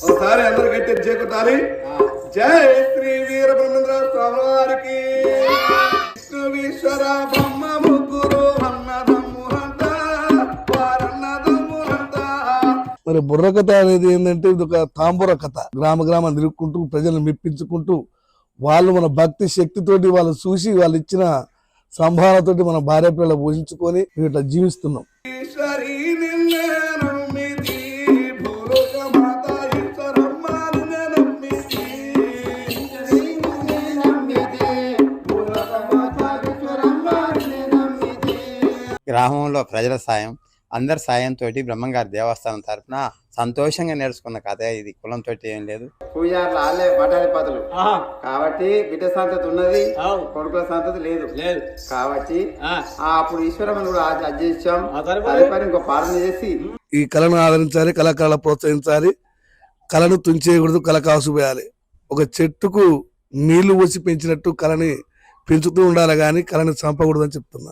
ఒకసారి అందరు గట్టి చేకుతాలి జై శ్రీ వీరబ్రహ్మేంద్ర స్వామి వారికి విశ్వేశ్వర బ్రహ్మ ముగ్గురు మరి బుర్ర కథ అనేది ఏంటంటే ఇది ఒక తాంబూర కథ. గ్రామ గ్రామం తిరుగుకుంటూ ప్రజలను మెప్పించుకుంటూ వాళ్ళు మన భక్తి శక్తితోటి వాళ్ళు చూసి వాళ్ళు ఇచ్చిన సంభావనతోటి మన భార్య పిల్లలు పోషించుకొని ఇట్లా జీవిస్తున్నాం. గ్రామంలో ప్రజల సాయం అందరి సాయంతో బ్రహ్మంగారి దేవస్థానం తరఫున సంతోషంగా నేర్చుకున్న కథ ఇది. కులంతో ఏం లేదు. పూజార్లు వాళ్ళే కాబట్టి బిడ్డ సంతతి ఉన్నది కొడుకుల సంతతి లేదు. లేదు. కాబట్టి అప్పుడు కూడా అధ్యక్షం? తదుపరి ఇంకో పాలన చేసి ఈ కళను ఆదరించాలి కళాకారులు ప్రోత్సహించాలి కళను తుంచేయకూడదు కళ కాసుపోయాలి. ఒక చెట్టుకు నీళ్ళు పోసి పెంచినట్టు కళని పెంచుతూ ఉండాలి కానీ కళని చంపకూడదని చెప్తున్నా.